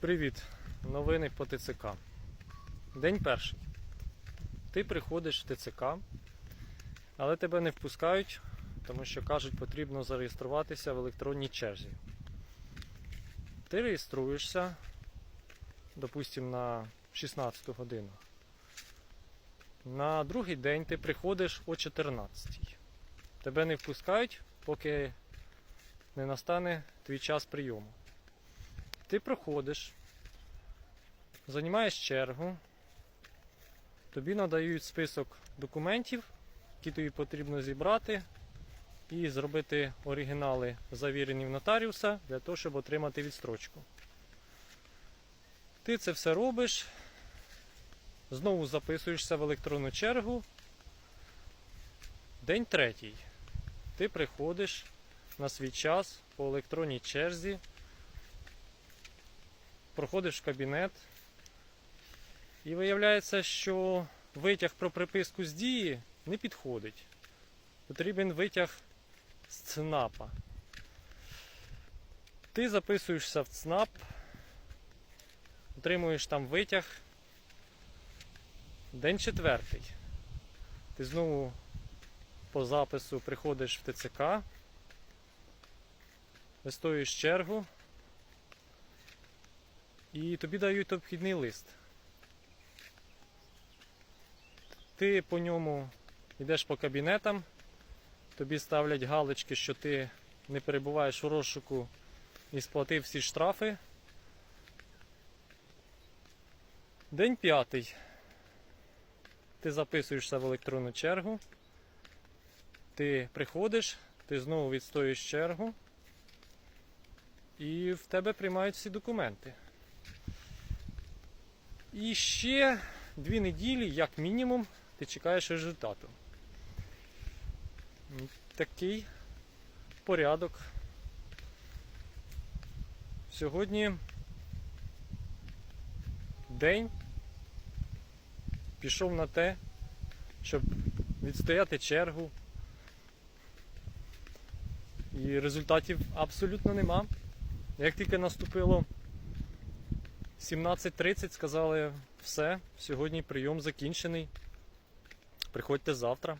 Привіт! Новини по ТЦК. День перший. Ти приходиш в ТЦК, але тебе не впускають, тому що кажуть, потрібно зареєструватися в електронній черзі. Ти реєструєшся, допустимо, на 16 годину. На другий день ти приходиш о 14. Тебе не впускають, поки не настане твій час прийому. Ти проходиш, займаєш чергу, тобі надають список документів, які тобі потрібно зібрати, і зробити оригінали завірені в нотаріуса для того, щоб отримати відстрочку. Ти це все робиш, знову записуєшся в електронну чергу. День третій. Ти приходиш на свій час по електронній черзі проходиш в кабінет, і виявляється, що витяг про приписку з дії не підходить. Потрібен витяг з ЦНАПа. Ти записуєшся в ЦНАП, отримуєш там витяг. День четвертий. Ти знову по запису приходиш в ТЦК, вистоюєш чергу. І тобі дають обхідний лист. Ти по ньому йдеш по кабінетам, тобі ставлять галочки, що ти не перебуваєш у розшуку і сплатив всі штрафи. День п'ятий. Ти записуєшся в електронну чергу. Ти приходиш, ти знову відстоїш чергу, і в тебе приймають всі документи. І ще дві неділі, як мінімум, ти чекаєш результату. Такий порядок. Сьогодні день пішов на те, щоб відстояти чергу. І результатів абсолютно нема. Як тільки наступило 17.30 сказали все, сьогодні прийом закінчений. Приходьте завтра.